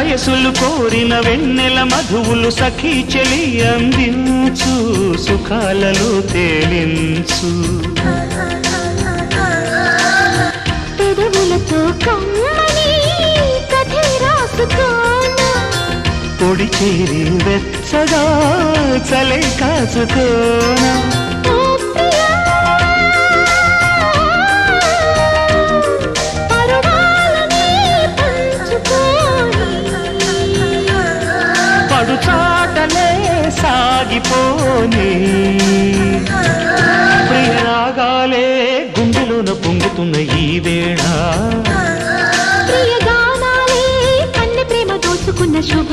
వయసులు కోరిన వెన్నెల మధువులు సఖీ చెలి అందించు సుఖాలలో తేలించు. పొడి చేరి వెచ్చగా చలే కాచుకోనా. పడు చాటలే సాగిపోని. ప్రియరాగాలే గుండెలోన పొంగుతున్న ఈ వేళ. ప్రియ గానాలే కన్నె ప్రేమ దోచుకున్న శుభ.